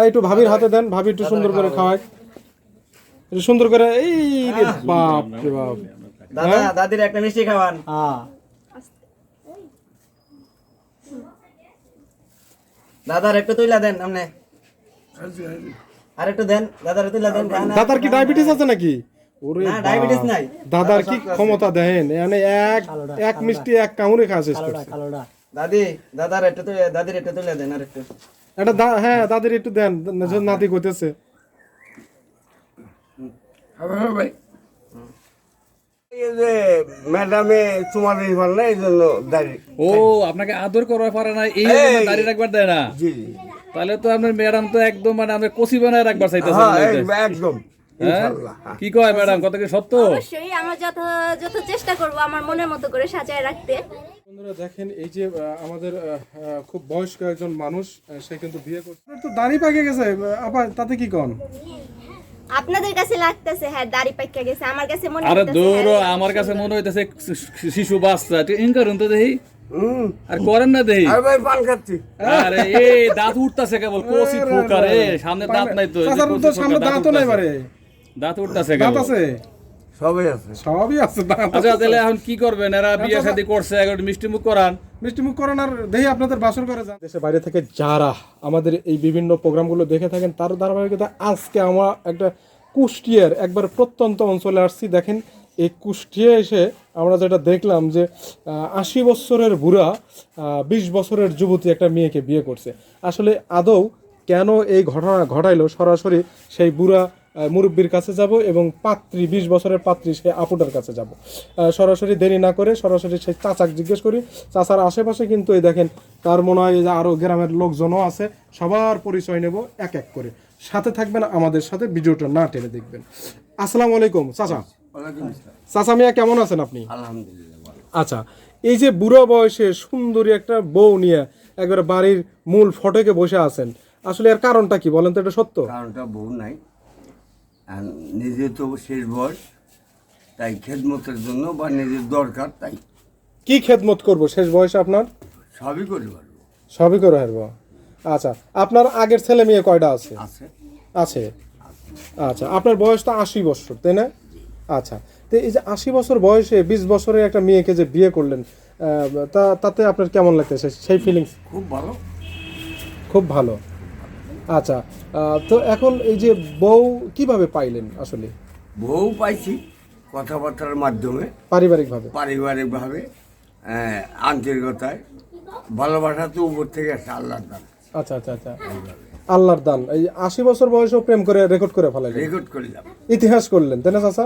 এই একটু ভাবির হাতে দেন ভাবি একটু সুন্দর করে খাওয়ায় একটু সুন্দর করে এই রে বাপ রে বাপ। দাদা দাদির একটা মিষ্টি খাওয়ান। হ্যাঁ। দাদার একটু তুইলা দেন আপনি আর একটু দেন দাদার তুইলা দেন দাদার কি ডায়াবেটিস আছে নাকি? ওরে না, ডায়াবেটিস নাই। দাদার কি ক্ষমতা দেন? মানে এক এক মিষ্টি এক কামড়ে খাওয়া শেষ করছে। দাদি দাদার একটু তুই দাদির একটু তুইলা দেন আর একটু। এটা হ্যাঁ তাদের একটু দেন না- নাতি কইতেছে। ভাই। ম্যাডামে তোমার এই ভালো না এই জন্য দাঁড়িয়ে ও আপনাকে আদর করার পারে না এই দাঁড়িয়ে রাখবার দেয় না? জি। তাহলে তো আপনার ম্যাডাম তো একদম মানে আমরা কষি বানায় রাখবার চাইতেছেন হ্যাঁ একদম। কি কয় ম্যাডাম কত কি সত্য? অবশ্যই আমরা যথাযথ চেষ্টা করব আমার মনের মতো করে সাজায় রাখতে। বন্ধুরা দেখেন এই যে আমাদের খুব বয়স্ক একজন মানুষ সে কিন্তু বিয়ে করছে। তো দাড়ি পাকে গেছে আপা তাতে কি কন? আপনাদের কাছে লাগতেছে হ্যাঁ দাড়ি পাইকা গেছে আমার কাছে মনে আরে দূর হ্যাঁ, আমার কাছে মনে হইতেছে শিশু বাচ্চা তুই ইন করুন তো দেখি। আর করেন না দেখি। আর ভাই পান খাচ্ছি। আরে এই দাঁত উঠতাছে কেবল কচি ফুকারে সামনে দাঁত নাই তো সামনে দাঁতও নাই বারে। দাঁত উঠতাছে দাঁত আছে? সবই আছে। সবই আছে দাঁত আচ্ছা তাহলে এখন কি করবেন? এরা বিয়ে শাদী করছে একটু মিষ্টি মুখ করান। মিষ্টি মুখ করেন আর দেখি আপনাদের বাসর করে যান। দেশের বাইরে থেকে যারা আমাদের এই বিভিন্ন প্রোগ্রামগুলো দেখে থাকেন তার ধারাবাহিকতা আজকে আমরা একটা কুষ্টিয়ার একবার প্রত্যন্ত অঞ্চলে আসছি। দেখেন এই কুষ্টিয়া এসে আমরা যেটা দেখলাম যে আশি বছরের বুড়া বিশ বছরের যুবতী একটা মেয়েকে বিয়ে করছে। আসলে আদৌ কেন এই ঘটনা ঘটাইলো? সরাসরি সেই বুড়া মুরব্বির কাছে যাব এবং পাত্রী বিশ বছরের পাত্রী সে আপুটার কাছে যাব। সরাসরি দেরি না করে সরাসরি সেই চাচাক জিজ্ঞেস করি চাচার আশেপাশে কিন্তু এই দেখেন তার মনে হয় যে আরও গ্রামের লোকজনও আছে সবার পরিচয় নেব এক এক করে। সাথে থাকবেন আমাদের সাথে ভিডিওটা না টেনে দেখবেন। আসসালামু আলাইকুম চাচা। চাচা মিয়া কেমন আছেন আপনি? আলহামদুলিল্লাহ আচ্ছা এই যে বুড়ো বয়সে সুন্দরী একটা বউ নিয়ে একবারে বাড়ির মূল ফটকে বসে আছেন আসলে এর কারণটা কি বলেন তো এটা সত্য? কারণটা বউ নাই নিজে তো শেষ বয়স তাই খেদমতের জন্য বা নিজের দরকার তাই। কি খেদমত করব? শেষ বয়সে আপনার? সবই করে পারব। সবই করে হারব আচ্ছা আপনার আগের ছেলে মেয়ে কয়টা আছে? আছে। আছে? আচ্ছা আপনার বয়স তো আশি বছর তাই না? আচ্ছা তো এই যে আশি বছর বয়সে বিশ বছরে একটা মেয়েকে যে বিয়ে করলেন তা তাতে আপনার কেমন লাগতেছে? সেই ফিলিংস খুব ভালো। খুব ভালো। আচ্ছা তো এখন এই যে বউ কীভাবে পাইলেন আসলে? বউ পাইছি কথাবার্তার মাধ্যমে পারিবারিকভাবে? পারিবারিকভাবে আহ, আন্তরিকতায়। ভালোবাসা তো উপর থেকে আসে আল্লাহ আচ্ছা আচ্ছা আচ্ছা। আল্লাহর দান। এই আশি বছর বয়সেও প্রেম করে রেকর্ড করে ফেলাইলেন রেকর্ড করলাম ইতিহাস করলেন তাই না চাচা?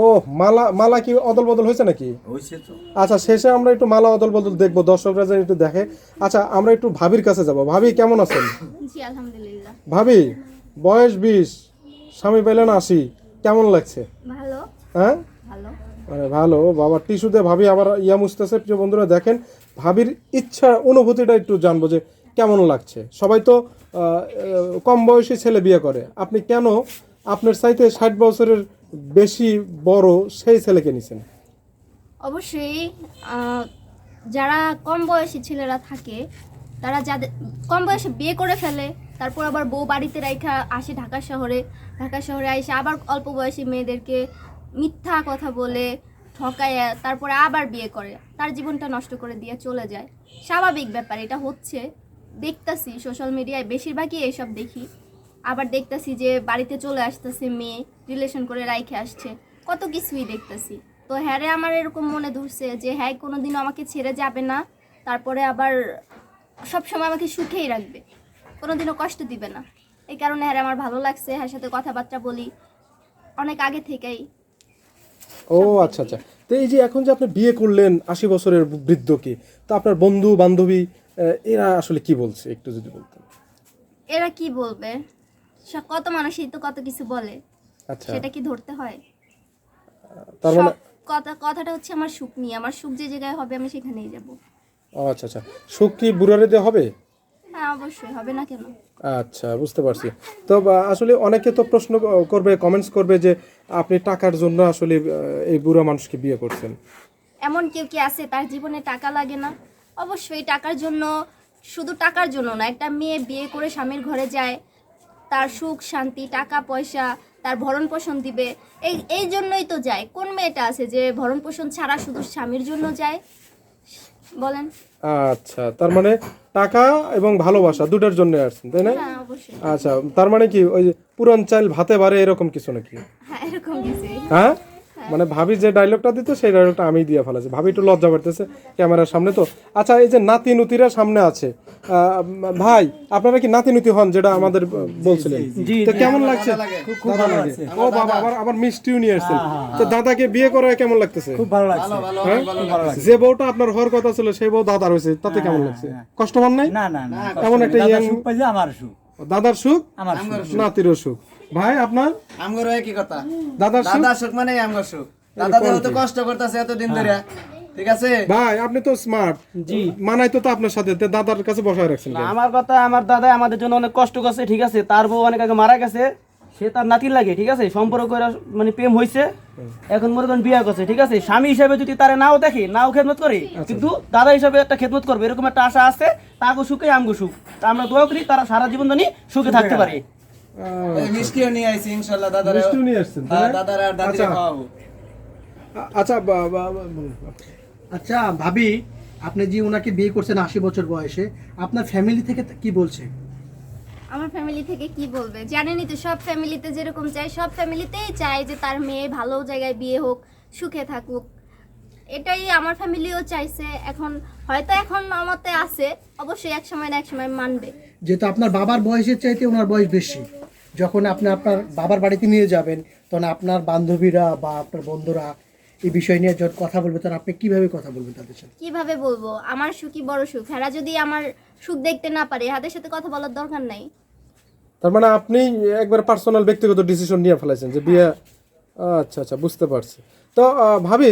ও মালা মালা কি অদল বদল হয়েছে নাকি? তো। আচ্ছা শেষে আমরা একটু মালা অদল বদল দেখব দর্শকরা যেন একটু দেখে। আচ্ছা আমরা একটু ভাবির কাছে যাব। ভাবি কেমন আছেন? জি আলহামদুলিল্লাহ। ভাবি বয়স বিশ স্বামী পেলেন আশি কেমন লাগছে? ভালো। হ্যাঁ? ভালো। মানে ভালো বাবা টিস্যুতে ভাবি আবার ইয়া মুছতেছে প্রিয় বন্ধুরা দেখেন ভাবির ইচ্ছা অনুভূতিটা একটু জানব যে কেমন লাগছে? সবাই তো কম বয়সী ছেলে বিয়ে করে। আপনি কেন আপনার চাইতে ষাট বছরের বেশি বড় সেই ছেলেকে নিছেন? অবশ্যই যারা কম বয়সী ছেলেরা থাকে, তারা যাদের, কম বয়সে বিয়ে করে ফেলে, তারপর আবার বউ বাড়িতে রাইখা আসে ঢাকা শহরে ঢাকা শহরে এসে আবার অল্প বয়সী মেয়েদেরকে মিথ্যা কথা বলে ঠকায় তারপরে আবার বিয়ে করে। তার জীবনটা নষ্ট করে দিয়ে চলে যায়। স্বাভাবিক ব্যাপার, এটা হচ্ছে। দেখতাছি সোশ্যাল মিডিয়ায় বেশিরভাগই এইসব দেখি। আবার দেখতাছি যে বাড়িতে চলে আসতেছে মেয়ে রিলেশন করে রাইখে আসছে। কত কিছুই দেখতাছি। তো হ্যাঁ রে আমার এরকম মনে ধরছে যে হ্যাঁ কোনো কোনোদিনও আমাকে ছেড়ে যাবে না। তারপরে আবার সবসময় আমাকে সুখেই রাখবে। কোনোদিনও কষ্ট দিবে না। এই কারণে হ্যারে আমার ভালো লাগছে হ্যাঁ সাথে কথাবার্তা বলি। অনেক আগে থেকেই। ও আচ্ছা আচ্ছা। তো এই যে এখন যে আপনি বিয়ে করলেন আশি বছরের বৃদ্ধকে, তো আপনার বন্ধু বান্ধবী এরা আসলে কি বলছে? একটু যদি বলতেন। এরা কি বলবে? কত মানুষই তো কত কিছু বলে। আচ্ছা। সেটা কি ধরতে হয়? তার মানে কথা কথাটা হচ্ছে আমার সুখ নিয়ে। আমার সুখ যে জায়গায় হবে আমি সেখানেই যাব। ও আচ্ছা আচ্ছা। সুখ কি বুড়ারে দিয়ে হবে? হ্যাঁ অবশ্যই। হবে না কেন? আচ্ছা বুঝতে পারছি। তো আসলে অনেকে তো প্রশ্ন করবে কমেন্টস করবে যে আপনি টাকার জন্য আসলে এই বুড়া মানুষকে বিয়ে করছেন। এমন কেউ কি আছে? তার জীবনে টাকা লাগে না? অবশ্যই টাকার জন্য শুধু টাকার জন্য না একটা মেয়ে বিয়ে করে স্বামীর ঘরে যায় তার সুখ শান্তি টাকা পয়সা তার ভরণ পোষণ দিবে এই এই জন্যই তো যায়। কোন মেয়েটা আছে যে ভরণ পোষণ ছাড়া শুধু স্বামীর জন্য যায়? বলেন। আচ্ছা তার মানে টাকা এবং ভালোবাসা দুটার জন্য আসছেন তাই না? হ্যাঁ অবশ্যই। আচ্ছা তার মানে কি ওই পুরন চাল ভাতে বাড়ে এরকম কিছু নাকি? হ্যাঁ এরকম কিছু। হ্যাঁ? মানে ভাবি যে ডায়লগটা দিত সেই ডায়লগটা আমি দিয়ে ফেলেছি। ভাবি একটু লজ্জা করতেছে ক্যামেরার সামনে তো। আচ্ছা এই যে নাতি নুতিরা সামনে আছে আহ, ভাই আপনারা কি নাতি নুতি হন যেটা আমাদের বলছিলেন? তো কেমন লাগছে? দাদা লাগে। ও বাবা আবার আবার মিষ্টিও নিয়ে আসছেন তো দাদাকে বিয়ে করে কেমন লাগতেছে? খুব ভালো লাগছে। হ্যাঁ? যে বউটা আপনার হওয়ার কথা ছিল সেই বউ দাদার হয়েছে। তাতে কেমন লাগছে? কষ্ট পান নাই? না না না এমন একটা পাইছে আমার সুখ। দাদার সুখ? আমার সুখ। নাতিরও সুখ। ভাই আপনার? আমগর একই কথা। সুখ? দাদা সুখ মানে আমগর সুখ। দাদা তো কষ্ট করতেছে এতদিন ধরে ঠিক আছে? ভাই আপনি তো স্মার্ট জি। মানাই তো তো আপনার সাথে দাদার কাছে বসায় রাখছেন আমার কথা আমার দাদা আমাদের জন্য অনেক কষ্ট করছে ঠিক আছে? তার বউ অনেক আগে মারা গেছে সে তার নাতির লাগে ঠিক আছে? সম্পর্ক মানে প্রেম হয়েছে এখন মনে করেন বিয়ে করছে ঠিক আছে? স্বামী হিসেবে যদি তারে নাও দেখে নাও খেদমত করে কিন্তু দাদা হিসেবে একটা খেদমত করবে এরকম একটা আশা আছে তাকে সুখে আমগো সুখ। তা আমরা দোয়া করি তারা সারা জীবন জানি সুখে থাকতে পারে। মিষ্টিও নিয়ে আইছি ইনশাআল্লাহ দাদার মিষ্টিও নিয়ে আসছেন, দাদার আর দাদির আচ্ছা। খাওয়াবো। আচ্ছা বলুন। আচ্ছা ভাবি আপনি যে ওনাকে বিয়ে করছেন আশি বছর বয়সে আপনার ফ্যামিলি থেকে কি বলছে? আমার ফ্যামিলি থেকে কি বলবে? জানেনই তো সব ফ্যামিলিতে যেরকম চাই সব ফ্যামিলিতেই চায় যে তার মেয়ে ভালো জায়গায় বিয়ে হোক সুখে থাকুক। এটাই আমার ফ্যামিলিও চাইছে। এখন হয়তো এখন আমাতে আছে অবশ্যই এক সময় না এক সময় মানবে। যেহেতু আপনার বাবার বয়সের চাইতে ওনার বয়স বেশি। যখন আপনি আপনার বাবার বাড়িতে নিয়ে যাবেন তখন আপনার বান্ধবীরা বা আপনার বন্ধুরা এই বিষয় নিয়ে যখন কথা বলবে তখন আপনি কীভাবে কথা বলবেন তাদের সাথে? কীভাবে বলব? আমার সুখই বড় সুখ। এরা যদি আমার সুখ দেখতে না পারে হাতের সাথে কথা বলার দরকার নাই। তার মানে আপনি একবার পার্সোনাল ব্যক্তিগত ডিসিশন নিয়ে ফেলেছেন যে বিয়ে আচ্ছা আচ্ছা বুঝতে পারছি। তো ভাবি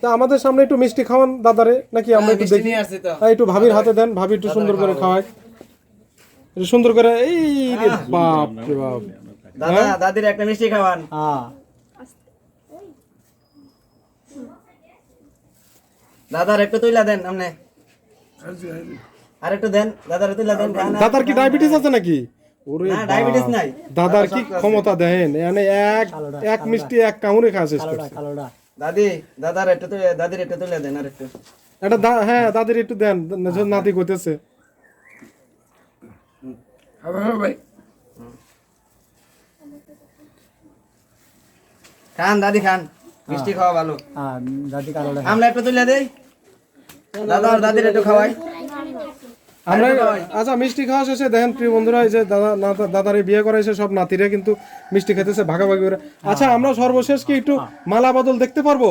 তা আমাদের সামনে একটু মিষ্টি খাওয়ান দাদারে নাকি আমরা একটু দেখি? নিয়ে আসছি তো। হ্যাঁ, একটু ভাবির হাতে দেন ভাবি একটু সুন্দর করে খাওয়ায়। একটু সুন্দর করে এই রে বাপ রে বাপ। দাদা দাদির একটা মিষ্টি খাওয়ান। হ্যাঁ। দাদার একটু তুইলা দেন আপনি আর একটু দেন দাদার তুইলা দেন। দাদার কি ডায়াবেটিস আছে নাকি? ওরে না, diabetes নাই। দাদার কি ক্ষমতা দেন? মানে এক এক মিষ্টি এক কামড়ে খাওয়া শেষ করছে। দাদি দাদার একটু দাদির একটু তুইলা দেন আর একটু এটা দা- হ্যাঁ দাদির একটু দেন। না- খান দাদি খান। মিষ্টি খাওয়া ভালো। হ্যাঁ দাদি কালোটা আমরা একটু তুলে দেই। দাদা আর দাদির একটু খাওয়াই। আমরা আচ্ছা মিষ্টি খাওয়া শেষে দেখেন প্রিয় বন্ধুরা এই যে দাদা দাদারে বিয়ে করাইছে সব নাতিরা কিন্তু মিষ্টি খেতেছে ভাগাভাগি করে। আচ্ছা আমরা সর্বশেষ কি একটু মালা বদল দেখতে পারব?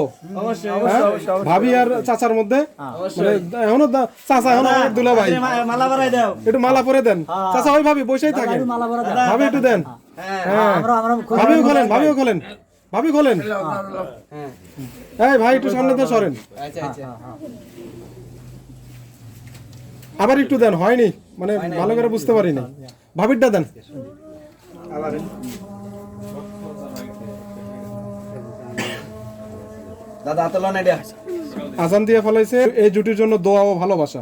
হ্যাঁ? ভাবি আর চাচার মধ্যে? মানে এখনও চাচা এখনও দুলা ভাই একটু মালা পরে দেন। চাচা ওই ভাবি বসেই পরা ভাবি একটু দেন। হ্যাঁ হ্যাঁ ভাবিও খোলেন ভাবিও খোলেন। ভাবি খোলেন। হ্যাঁ। এই ভাই একটু সামনে দিয়ে সরেন। আচ্ছা আচ্ছা। আবার একটু দেন হয়নি। মানে ভালো করে বুঝতে পারিনি। ভাবিরটা দেন। দাদা আজান দিয়ে ফেলাইছে এই জুটির জন্য দোয়া ও ভালোবাসা।